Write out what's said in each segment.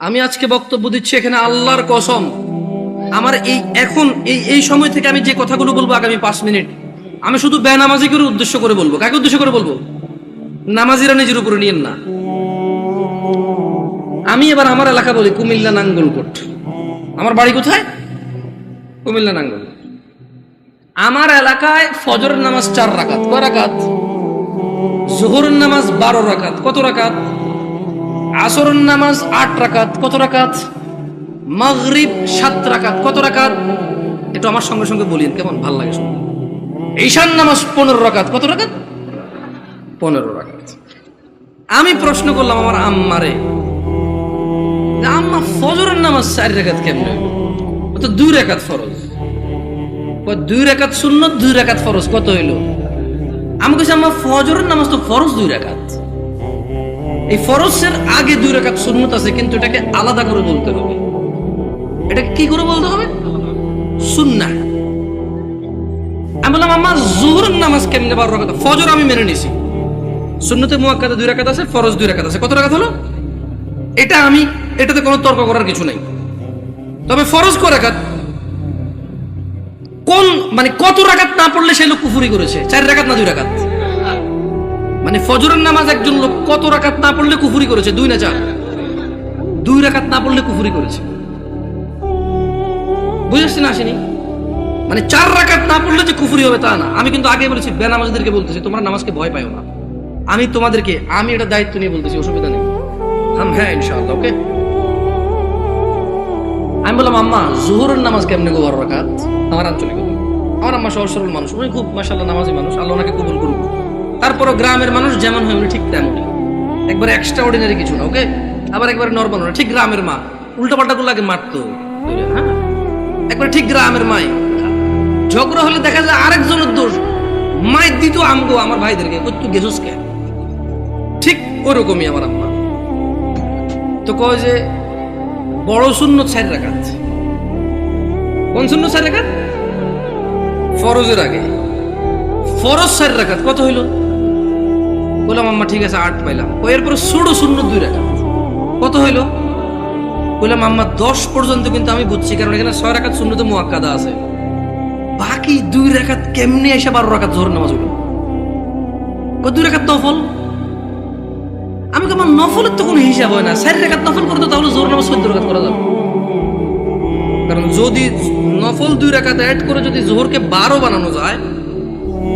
আমি আজকে বক্তব্য দিচ্ছি এখানে আল্লাহর কসম। আমার এই এখন, এই এই সময় থেকে আমি যে কথাগুলো বলব আগামী পাঁচ মিনিট, আমি শুধু করে উদ্দেশ্য করে বলব। কাকে উদ্দেশ্য করে বলব? নামাজিরা নিজের উপরে নিয়েন না। আমি এবার আমার এলাকা বলি কুমিল্লা নাঙ্গলকোট। আমার বাড়ি কোথায়? কুমিল্লা নাঙ্গল আমার এলাকায় ফজরের নামাজ চার রাকাত। কয় রাকাত? জোহরের নামাজ বারো রাকাত। কত রাকাত? আসরের নামাজ আট রাকাত, কত রাকাত? মাগরিব সাত রাকাত, কত রাকাত? একটু আমার সঙ্গে সঙ্গে বলিন কেমন? ভালো লাগে শুনতে। ঈশান নামাজ পনেরো রাকাত, কত রাকাত? পনেরো রাকাত। আমি প্রশ্ন করলাম আমার আম্মারে আম্মা, ফজরের নামাজ চার রেখাত কেমনে তো দুই রেখাত ফরজ। দুই রেখাত শূন্য দুই রেখাত ফরজ, কত হইল? আমি কাছে আম্মা, ফজরের নামাজ তো ফরজ দুই রেখাত এই ফরজের আগে দুই রেখাত সুন্নত আছে, কিন্তু এটাকে আলাদা করে বলতে হবে। এটাকে কি করে বলতে হবে? সুন্নাহ। আমি বললাম আমার জোহরের নামাজ কেমনে বারো রাখাত ফজর আমি মেনে নিছি। সুন্নতে মুয়াক্কাদে দুই রাকাত আছে, ফরজ দুই রাকাত আছে। কত রাকাত হলো? এটা আমি, এটাতে কোনো তর্ক করার কিছু নাই। তবে ফরজ কয় রাকাত? কোন মানে কত রাকাত না পড়লে সে লোক কুফুরি করেছে? চার রাকাত না দুই রাকাত? মানে ফজরের নামাজ একজন লোক কত রাকাত না পড়লে কুফুরি করেছে? দুই না চার। দুই রাকাত না পড়লে কুফুরি করেছে। বুঝেছি না আসেনি? মানে চার রাকাত না পড়লে যে কুফুরি হবে তা না। আমি কিন্তু আগে বলেছি, বেনামাজদেরকে বলতেছি, তোমরা নামাজকে ভয় পাইও না। আমি তোমাদেরকে, আমি এটা দায়িত্ব নিয়ে বলতেছি, অসুবিধা নেই। হাম হ্যাঁ ইনশাআল্লাহ, ওকে? আমি বললাম, আম্মা, জোহরের নামাজ কেমনে গো বারো রাকাত? আমার আঞ্চলিক আমার আম্মা সহজ সরল মানুষ, উনি খুব মাসাল্লাহ নামাজি মানুষ, আল্লাহ ওনাকে কবুল করুক। তারপরও গ্রামের মানুষ যেমন হয় ঠিক তেমনই। একবার এক্সট্রা অর্ডিনারি কিছু না ওকে আবার একবার নর্মাল না, ঠিক গ্রামের মা। উল্টা পাল্টা গুলো আগে মারতো হ্যাঁ? একবার ঠিক গ্রামের মাই। ঝগড়া হলে দেখা যায় আরেকজনের দোষ। মায়ের দিত আমগো, আমার ভাইদেরকে। তুই গেছিস কে? ঠিক ওরকমই আমার আম্মা। তো কয় যে, বড় শূন্য চার রাখাত কোন শূন্য চার রাখাত ফরজের আগে। ফরজ চার রাখাত কত হইল? বললাম, আম্মা, ঠিক আছে, আট পাইলাম। ও এরপরে ষোলো শূন্য দুই রাখা। কত হইল? বললাম, আম্মা, দশ পর্যন্ত কিন্তু আমি বুঝছি, কারণ এখানে ছয় রাখাত শূন্যতে মোয়াক্কাদা আছে। বাকি দুই রাখাত কেমনে এসে বারো রাখাত জোহর নামাজ কয় দুই রাখাত নফল? আমি কেমন নফলের তো কোনো হিসাব হয় না। চারি রেখাত নফল করতো তাহলে জোর নামাজ চোদ্দ রেখাত করা যাবে। কারণ যদি নফল দুই রেখাত অ্যাড করে যদি জোহরকে বারো বানানো যায়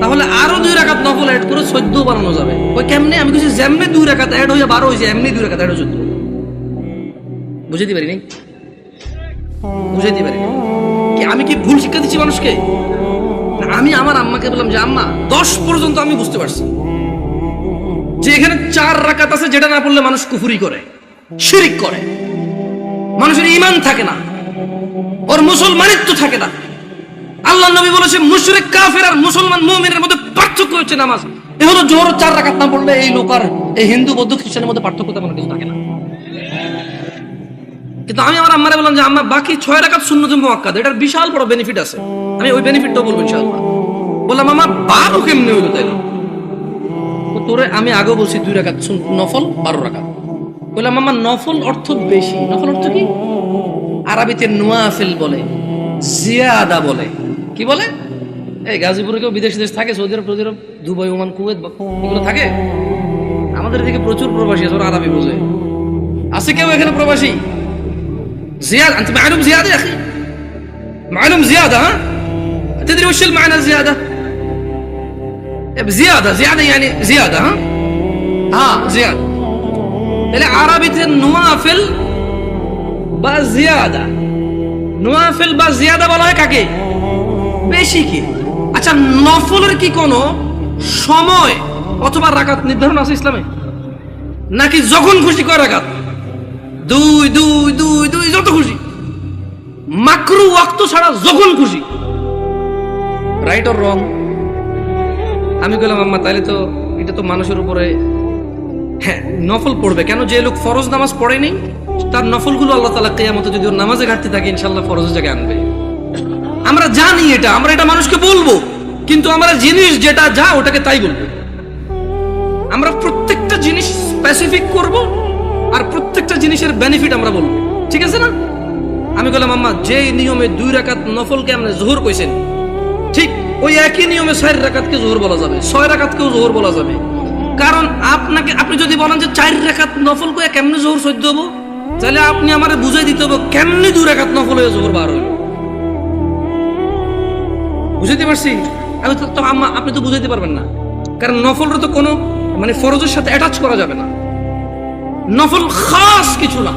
তাহলে আরও দুই রেখাত নফল অ্যাড করে চোদ্দ বানানো যাবে। ওই কেমনে? আমি কিছু যেমনি দুই রেখাত অ্যাড হয়ে বারো হয়েছে এমনি দুই রেখাত হয়ে চোদ্দ। বুঝাতে পারিনি? বুঝাইতে পারিনি। কি আমি কি ভুল শিক্ষা দিচ্ছি মানুষকে? আমি আমার আম্মাকে বললাম যে, আম্মা, দশ পর্যন্ত আমি বুঝতে পারছি। যে এখানে চার রাকাত আছে, যেটা না পড়লে মানুষ কুফুরি করে, শিরিক করে। মানুষের ইমান থাকে না। ওর মুসলমানিত্ব থাকে না। আল্লাহ নবী বলেছে, মুশরিক কাফের আর মুসলমান মুমিনের মধ্যে পার্থক্য হচ্ছে নামাজ। এ হলো জোহর চার রাকাত না পড়লে এই লোক আর এই হিন্দু, বৌদ্ধ, খ্রিস্টানের মধ্যে পার্থক্য তেমন কিছু থাকে না। কিন্তু আমি আমার আম্মারে বললাম যে, আম্মা, বাকি ছয় রাকাত শূন্য যে মোয়াক্কাদ এটার বিশাল বড় বেনিফিট আছে। আমি ওই বেনিফিটটাও বলব ইনশাআল্লাহ। বললাম আমা বারো কেমনে হইল তাইলে? তো তোরে আমি আগে বলছি দুই রাকাত নফল, বারো রাকাত। বললাম আমার নফল অর্থ বেশি। নফল অর্থ কি? আরবিতে নোয়াফিল বলে, জিয়াদা বলে। কি বলে এই গাজীপুরে কেউ বিদেশ দেশ থাকে Saudi Arab Saudi Arab Dubai Oman Kuwait বা- এগুলো থাকে আমাদের এদিকে প্রচুর প্রবাসী আছে ওরা আরবি বোঝে আছে কেউ এখানে প্রবাসী زيادة أنت معلوم زيادة يا أخي معلوم زيادة ها تدري وش المعنى الزيادة زيادة زيادة يعني زيادة ها ها زيادة তাহলে আরবিতে নোয়াফেল বা জিয়াদা নোয়াফেল বা জিয়াদা বলা হয় কাকে বেশি কি? আচ্ছা নফলের কি কোনো সময় অথবা রাকাত নির্ধারণ আছে ইসলামে? নাকি যখন খুশি কয় রাকাত দুই দুই দুই দুই, যত খুশি। মাকরু ওয়াক্ত ছাড়া যখন খুশি। রাইট অর রং আমি বললাম আম্মা তাহলে তো এটা তো মানুষের উপরে হ্যাঁ নফল পড়বে। কেন যে লোক ফরজ নামাজ পড়েনি তার নফলগুলো আল্লাহ তালা কেয়ামতে যদি ওর নামাজে ঘাটতি থাকে ইনশাল্লাহ ফরজের জায়গায় আনবে। আমরা জানি এটা, আমরা এটা মানুষকে বলব। কিন্তু আমরা জিনিস যেটা যা, ওটাকে তাই বলব। আমরা প্রত্যেকটা জিনিস স্পেসিফিক করব আর প্রত্যেকটা জিনিসের বেনিফিট আমরা বলব। ঠিক আছে না? আমি বললাম, আম্মা যে নিয়মে দুই রাকাত নফলকে আমরা জোহর কইছেন, ঠিক ওই একই নিয়মে ছয় রাকাতকে জোহর বলা যাবে, ছয় রাকাতকেও জোহর বলা যাবে। কারণ আপনাকে, আপনি যদি বলেন যে চার রাকাত নফল করে কেমনে জোহর সহ্য হব, তাহলে আপনি আমারে বুঝাই দিতে হবে কেমনি দুই রাকাত নফল হয়ে জোহর বার হইল। বুঝাইতে পারছি? আমি তো আম্মা, আপনি তো বুঝাইতে পারবেন না। কারণ নফলটা তো কোনো মানে ফরজের সাথে অ্যাটাচ করা যাবে না। নফল খাস কিছু না।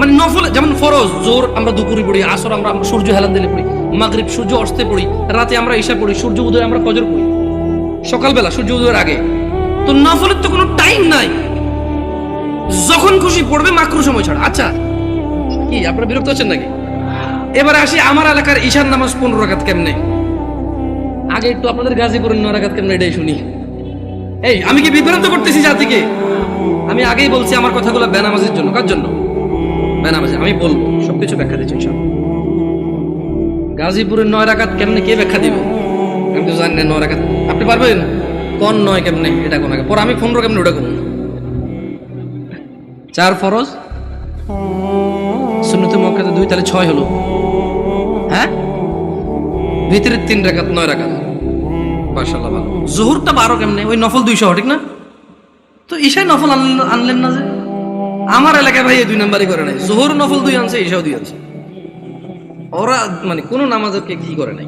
মানে নফল যেমন ফরজ, জোর আমরা দুপুরে পড়ি, আসর আমরা সূর্য হেলান দিলে পড়ি, মাগরিব সূর্য অস্তে পড়ি, রাতে আমরা ঈশা পড়ি, সূর্য উদয় আমরা কজর পড়ি। সকালবেলা, সূর্য উদয়ের আগে। তো নফলের তো কোনো টাইম নাই। যখন খুশি পড়বে, মাকরু সময় ছাড়া। আচ্ছা কি, আপনারা বিরক্ত হচ্ছেন নাকি? এবারে আসি, আমার এলাকার ঈশান নামাজ পনেরো রাখাত কেমনে? আগে একটু আপনাদের গাজীপুরের নয় রাখাত কেমনে এটাই শুনি। এই, আমি কি বিভ্রান্ত করতেছি জাতিকে? আমি আগেই বলছি আমার কথাগুলো বেনামাজের জন্য। কার জন্য? বেনামাজি, আমি বলব, সবকিছু ব্যাখ্যা দিচ্ছি সব। গাজীপুরের নয় রাকাত কেমনে, কে ব্যাখ্যা দিবে? আমি তো জানি না নয় রাখাত আপনি পারবেন? কোন নয় কেমনে, এটা কোন পরে আমি পনেরো কেমনে ওটা করুন চার ফরজ। শূন্যতে মক্কাতে দুই তাহলে ছয় হলো। হ্যাঁ? ভিতরের তিন রাকাত, নয় রাকাত। মাশাআল্লাহ, ভালো। জোহরটা বারো কেমনে? ওই নফল দুইশো, ঠিক না? তো ঈশায় নফল আনলেন না যে? আমার এলাকায় ভাই এই দুই নাম্বারই করে নাই। জোহর নফল দুই আনছে, ঈশাও দুই আনছে। ওরা মানে কোনো নামাজকে কি করে নাই?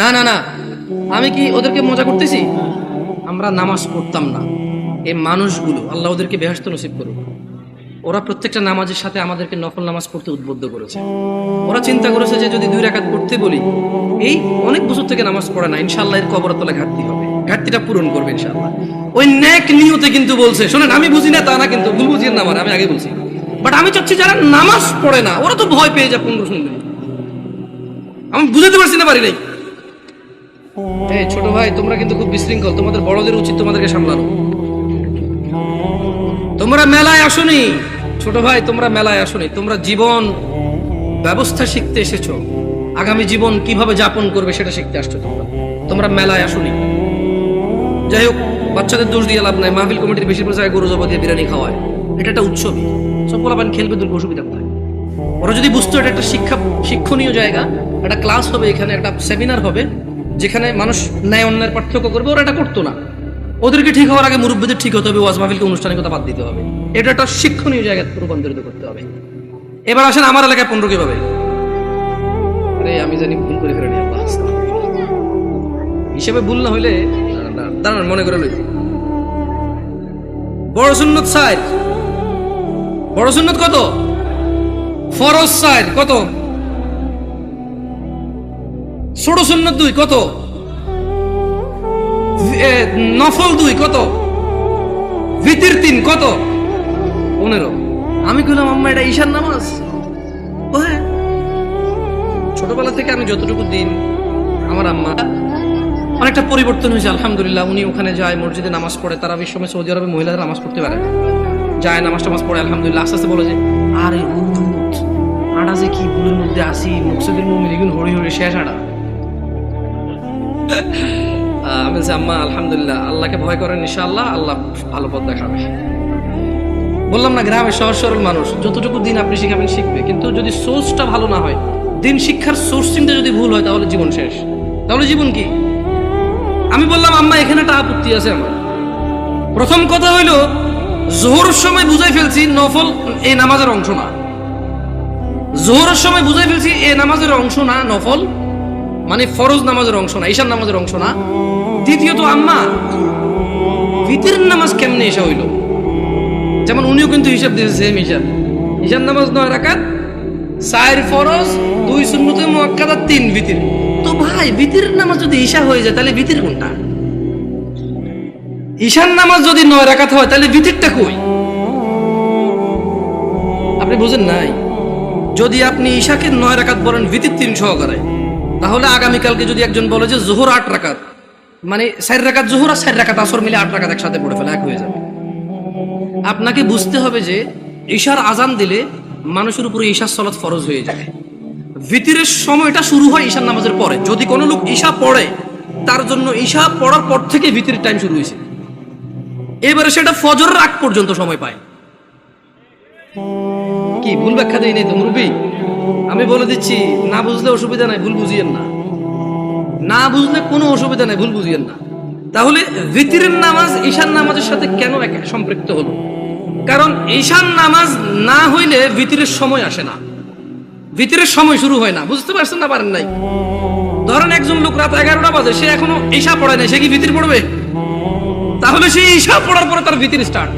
না না না। আমি কি ওদেরকে মজা করতেছি? আমরা নামাজ পড়তাম না। এই মানুষগুলো, আল্লাহ ওদেরকে বেহস্ত নসিব করুক। ওরা প্রত্যেকটা নামাজের সাথে আমাদেরকে নফল নামাজ পড়তে উদ্বুদ্ধ করেছে। ওরা চিন্তা করেছে যে যদি দুই রাকাত পড়তে বলি, এই অনেক বছর থেকে নামাজ পড়ে না ইনশাল্লাহ এর কবরতলা ঘাটতি হবে। ঘাটতিটা পূরণ করবে ইনশাল্লাহ ওই ন্যাক নিয়তে কিন্তু বলছে, শোনেন, আমি বুঝি না তা না কিন্তু ভুল বুঝিয়ে না আমি আগে বলছি। বাট আমি চাচ্ছি যারা নামাজ পড়ে না, ওরা তো ভয় পেয়ে যায় পনেরো শুনবে আমি বুঝাতে পারছি না, পারি নাই। এই ছোট ভাই, তোমরা কিন্তু খুব বিশৃঙ্খল, তোমাদের বড়দের উচিত তোমাদেরকে সামলানো। তোমরা মেলায় আসনি। ছোট ভাই, তোমরা মেলায় আসনি। তোমরা জীবন ব্যবস্থা শিখতে এসেছ। আগামী জীবন কীভাবে যাপন করবে সেটা শিখতে আসছো তোমরা। তোমরা মেলায় আসনি। যাই হোক, বাচ্চাদের দোষ দিয়ে লাভ নাই। মাহফিল কমিটির বেশিরভাগ জায়গায় গরু জবা দিয়ে বিরিয়ানি খাওয়ায়। এটা একটা উৎসবই। সব পোলাপান খেলবে, দুর্গ অসুবিধা কোথায়? ওরা যদি বুঝতো এটা একটা শিক্ষা, শিক্ষণীয় জায়গা, একটা ক্লাস হবে এখানে, একটা সেমিনার হবে, যেখানে মানুষ ন্যায় অন্যায়ের পার্থক্য করবে, ওরা এটা করতো না। ওদেরকে ঠিক হওয়ার আগে মুরব্বীদের ঠিক হতে হবে ওয়াজ মাহফিলকে আনুষ্ঠানিকতা বাদ দিতে হবে। এটা একটা শিক্ষণীয় জায়গায় রূপান্তরিত করতে হবে। এবার আসেন আমার এলাকায় পনেরো কীভাবে? আরে আমি জানি ভুল করে ফেলে আল্লাহ হিসেবে ভুল না হইলে দাঁড়ান, মনে করে লই। বড় সুন্নত সাইড বড় সুন্নত কত? ফরজ সাইড কত? ছোট সুন্নত দুই কত? নফল দুই কত? ভিতির তিন কত? পনেরো। আমি কইলাম আম্মা এটা ঈশান নামাজ? ও হ্যাঁ। ছোটবেলা থেকে আমি যতটুকু দিন আমার আম্মা অনেকটা পরিবর্তন হয়েছে আলহামদুলিল্লাহ। উনি ওখানে যায় মসজিদে নামাজ পড়ে তারা সময় সৌদি আরবে মহিলারা নামাজ পড়তে পারে যায় নামাজ টামাজ পড়ে আলহামদুলিল্লাহ। আস্তে আস্তে বলে যে আরে হুত আটা যে কি ভুলের মধ্যে আসি মুকসুদের মুমিন এগুলো হরি হরি শেষ আহ, আমি বলছি, আম্মা, আলহামদুলিল্লাহ, আল্লাহকে ভয় করেন ইনশাআল্লাহ, আল্লাহ ভালো পথ দেখাবে। বললাম, না, গ্রামে সহজ সরল মানুষ, যতটুকু দিন আপনি শিখাবেন শিখবে। কিন্তু যদি সোর্সটা ভালো না হয়, দিন শিক্ষার সোর্সিংটা যদি ভুল হয়, তাহলে জীবন শেষ। তাহলে জীবন কি? আমি বললাম, আম্মা, এখানে একটা আপত্তি আছে আমার। প্রথম কথা হইল, জোহরের সময় বুঝাই ফেলছি নফল এই নামাজের অংশ না। জোহরের সময় বুঝাই ফেলছি এ নামাজের অংশ না, নফল। মানে ফরজ নামাজের অংশ না ঈশান নামাজের অংশ না। দ্বিতীয়ত আম্মা ভিতরের নামাজ কেমনে এসা হইল? যেমন উনিও কিন্তু হিসাব দিয়েছে সেম হিসাব। ঈশান নামাজ নয় রাকাত, চার ফরজ, দুই শূন্যতে মোয়াক্কাদা তিন ভিতির তো ভাই ভিতির নামাজ যদি ঈশা হয়ে যায়, তাহলে ভিতির কোনটা? ঈশান নামাজ যদি নয় রাকাত হয়, তাহলে ভিতিরটা কই? আপনি বুঝেন নাই? যদি আপনি ঈশাকে নয় রাকাত বলেন ভিতির তিন সহকারে, তাহলে আগামীকালকে যদি একজন বলে যে জোহর আট রাকাত মানে চার রাকাত জোহর আর চার রাকাত আসর মিলে আট রাকাত একসাথে পড়ে ফেলে, এক হয়ে যাবে। আপনাকে বুঝতে হবে যে ঈশার আজান দিলে মানুষের উপরে ঈশার সলাৎ ফরজ হয়ে যায়। ভিতিরের সময়টা শুরু হয় ঈশার নামাজের পরে। যদি কোনো লোক ঈশা পড়ে, তার জন্য ঈশা পড়ার পর থেকে ভিতির টাইম শুরু হয়েছে। এবারে সেটা ফজরের আগ পর্যন্ত সময় পায়। কি, ভুল ব্যাখ্যা দিই নেই তো মুরব্বী? আমি বলে দিচ্ছি, না বুঝলে অসুবিধা নাই, ভুল বুঝিয়েন না। না বুঝলে কোনো অসুবিধা নাই, ভুল বুঝিয়েন না। তাহলে ভিতরের নামাজ ঈশান নামাজের সাথে কেন সম্পৃক্ত হলো? কারণ ঈশান নামাজ না হইলে ভিতরের সময় আসে না। ভিতরের সময় শুরু হয় না, বুঝতে পারছেন না পারেন নাই? ধরেন একজন লোক রাত এগারোটা বাজে, সে এখনও ঈশা পড়ায় নাই, সে কি ভিতর পড়বে? তাহলে সে ঈশা পড়ার পরে তার ভিতর স্টার্ট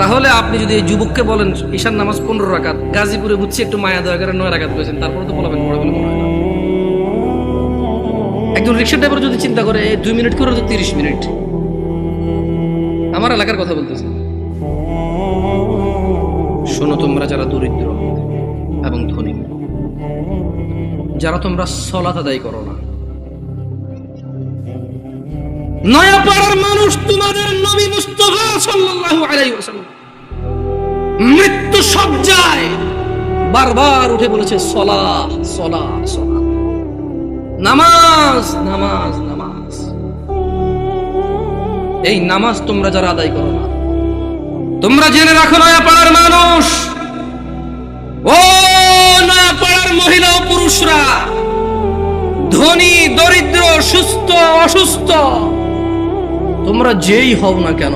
তাহলে আপনি যদি যুবককে বলেন ঈশান নামাজ পনেরো রাকাত, গাজীপুরে বুঝছি একটু মায়া দয়া করে নয় রাকাত করেছেন তারপরে তো বলবেন পড়ে বলে মনে হয় না। একজন রিক্সা ড্রাইভার যদি চিন্তা করে দুই মিনিট করে তিরিশ মিনিট। আমার এলাকার কথা বলতেছি। শোনো তোমরা যারা দরিদ্র এবং ধনী, যারা তোমরা সলাত আদায় করো না। নয়াপাড়ার মানুষ তোমাদের নবী মুস্তফা সাল্লাল্লাহু আলাইহি ওয়াসাল্লাম মৃত্যু সজ্জায় বারবার উঠে বলেছে সলা সলা সলা নামাজ নামাজ নামাজ। এই নামাজ তোমরা যারা আদায় করো না, তোমরা জেনে রাখো নয়াপাড়ার মানুষ। ও নয়াপাড়ার মহিলা ও পুরুষরা, ধনী, দরিদ্র, সুস্থ, অসুস্থ, তোমরা যেই হও না কেন,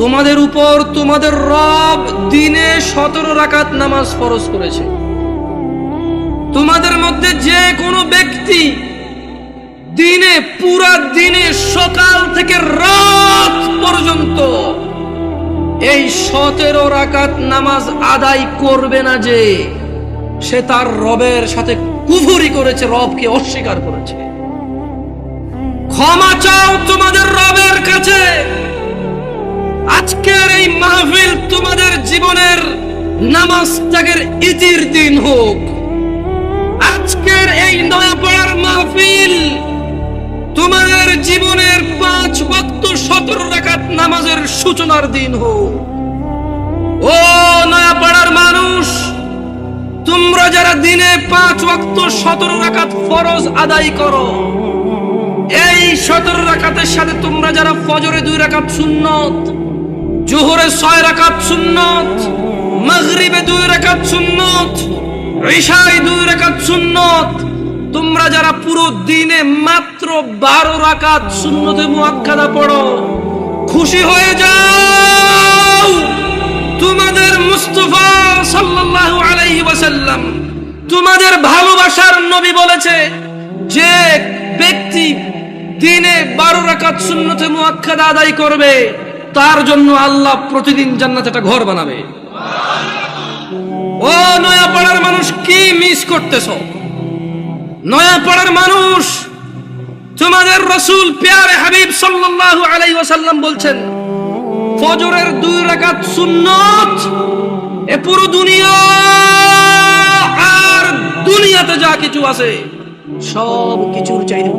তোমাদের উপর তোমাদের রব দিনে সতেরো রাকাত নামাজ ফরজ করেছে। তোমাদের মধ্যে যে কোনো ব্যক্তি দিনে, পুরা দিনে, সকাল থেকে রাত পর্যন্ত এই সতেরো রাকাত নামাজ আদায় করবে না যে, সে তার রবের সাথে কুফুরি করেছে, রবকে অস্বীকার করেছে। ক্ষমা চাও তোমাদের রবের কাছে। আজকের এই মাহফিল তোমাদের জীবনের নামাজ ত্যাগের ইতির দিন হোক। এই নয়াপাড়ার মাহফিল তোমাদের জীবনের পাঁচ ওয়াক্ত সতেরো রাকাত নামাজের সূচনার দিন হোক। ও নয়াপাড়ার মানুষ, তোমরা যারা দিনে পাঁচ ওয়াক্ত সতেরো রাকাত ফরজ আদায় করো, এই সতেরো রাকাতের সাথে তোমরা যারা ফজরে দুই রাকাত সুন্নত, জোহরে ছয় রাকাত সুন্নত, মাগরিবে দুই রাকাত সুন্নত তোমরা যারা পুরো দিনে মাত্র বারো রাকাত সুন্নতে মুআক্কাদা পড়ো, খুশি হয়ে যাও। তোমাদের মুস্তফা সাল্লাল্লাহু আলাইহি তোমাদের ভালোবাসার নবী বলেছে যে ব্যক্তি দিনে বারো রাকাত সুন্নতে মুআক্কাদা আদায় করবে, তার জন্য আল্লাহ প্রতিদিন জান্নাতে একটা ঘর বানাবে। ও নয়াপাড়ার মানুষ, কি মিস করতেছ? নয়াপাড়ার মানুষ, তোমাদের রসুল প্যারে হাবিব সাল্লাল্লাহু আলাইহি ওয়াসাল্লাম বলছেন, ফজরের দুই রাকাত সুন্নত, এ পুরো দুনিয়া আর দুনিয়াতে যা কিছু আছে, সব কিছুর চাইতে